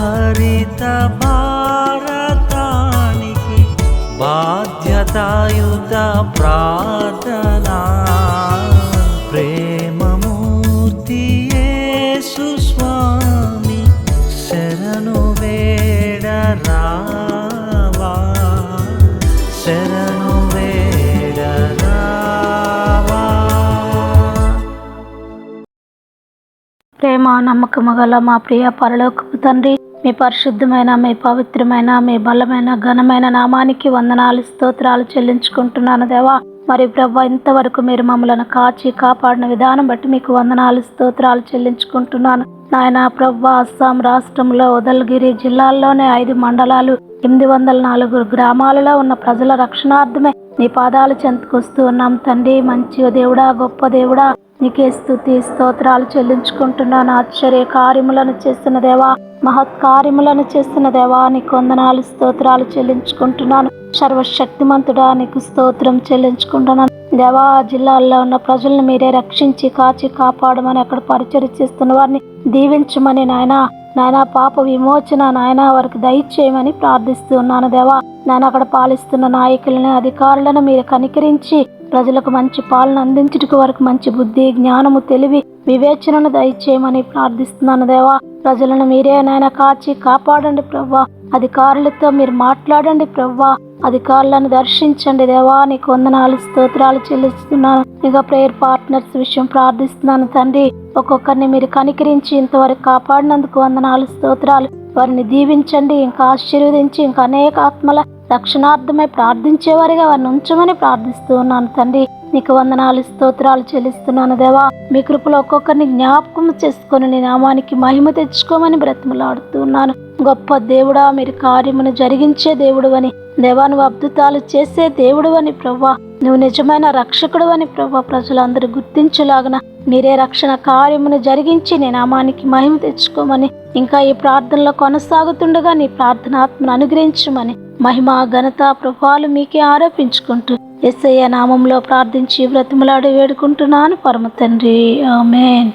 హరిత భారతానికి బాధ్యతాయుత ప్రార్థనా. ప్రేమమూర్తి స్వామి శరణు వేడరా ప్రేమ నమ్మకము గల మా ప్రియ పరలోకపు తండ్రి మీ పరిశుద్ధమైన మీ పవిత్రమైన మీ బలమైన ఘనమైన నామానికి వందనాలు స్తోత్రాలు చెల్లించుకుంటున్నాను దేవా. మరి ప్రభా ఇంతవరకు మీరు మమ్మలను కాచి కాపాడిన విధానం బట్టి మీకు వందనాలు స్తోత్రాలు చెల్లించుకుంటున్నాను. నాయన ప్రభా అస్సాం రాష్ట్రంలో ఉదల్గిరి జిల్లాల్లోనే ఐదు మండలాలు ఎనిమిది వందల నాలుగు గ్రామాలలో ఉన్న ప్రజల రక్షణార్థమే నీ పాదాలు చెంతకొస్తూ ఉన్నాం తండ్రి. మంచి దేవుడా గొప్ప దేవుడా నీకే స్థుతి స్తోత్రాలు చెల్లించుకుంటున్నాను. ఆశ్చర్య కార్యములను చేస్తున్న దేవా మహత్కార్యములను చేస్తున్న దేవా నీకు వందనాలు స్తోత్రాలు చెల్లించుకుంటున్నాను. సర్వశక్తిమంతుడా నీకు స్తోత్రం చెల్లించుకుంటున్నాను. దేవా జిల్లాల్లో ఉన్న ప్రజలను మీరే రక్షించి కాచి కాపాడమని అక్కడ పరిచయం చేస్తున్న వారిని దీవించమని నాయన నాయన పాప విమోచన నాయన వారికి దయచేయమని ప్రార్థిస్తున్నాను దేవా. నాయన అక్కడ పాలిస్తున్న నాయకులను అధికారులను మీరు కనికరించి ప్రజలకు మంచి పాలన అందించుటకు వారికి మంచి బుద్ధి జ్ఞానము తెలివి వివేచనను దయచేయమని ప్రార్థిస్తున్నాను దేవా. ప్రజలను మీరే నాయన కాచి కాపాడండి ప్రవ్వా. అధికారులతో మీరు మాట్లాడండి ప్రవ్వా. అధికారులను దర్శించండి దేవా. నీకు వందనాలు స్తోత్రాలు చెల్లిస్తున్నాను. ఇక ప్రేయర్ పార్ట్నర్స్ విషయం ప్రార్థిస్తున్నాను తండ్రి. ఒక్కొక్కరిని మీరు కనికరించి ఇంతవరకు కాపాడినందుకు వందనాలు స్తోత్రాలు. వారిని దీవించండి ఇంకా ఆశీర్వదించి ఇంకా అనేక ఆత్మల రక్షణార్థమై ప్రార్థించేవారిగా వారిని ఉంచమని ప్రార్థిస్తూ ఉన్నాను తండ్రి. నీకు వందనాలు స్తోత్రాలు చెల్లిస్తున్నాను దేవా. మీ కృపలో ఒక్కొక్కరిని జ్ఞాపకం చేసుకొని నీ నామానికి మహిమ తెచ్చుకోమని బ్రతిమలాడుతూ ఉన్నాను. గొప్ప దేవుడా మీరు కార్యమును జరిగించే దేవుడు అని దేవా నువ్వు అద్భుతాలు చేసే దేవుడు అని ప్రవ్వా. నువ్వు నిజమైన రక్షకుడు అని ప్రవ్వా. ప్రజలందరూ గుర్తించలాగన మీరే రక్షణ కార్యమును జరిగించి నీ నామానికి మహిమ తెచ్చుకోమని ఇంకా ఈ ప్రార్థనలో కొనసాగుతుండగా నీ ప్రార్థనాత్మను అనుగ్రహించమని మహిమ ఘనత ప్రభావాలు మీకే ఆరోపించుకుంటూ ఎస్ఐ నామంలో ప్రార్థించి బ్రతిమలాడి వేడుకుంటున్నాను పరమ తండ్రి. ఆమెన్.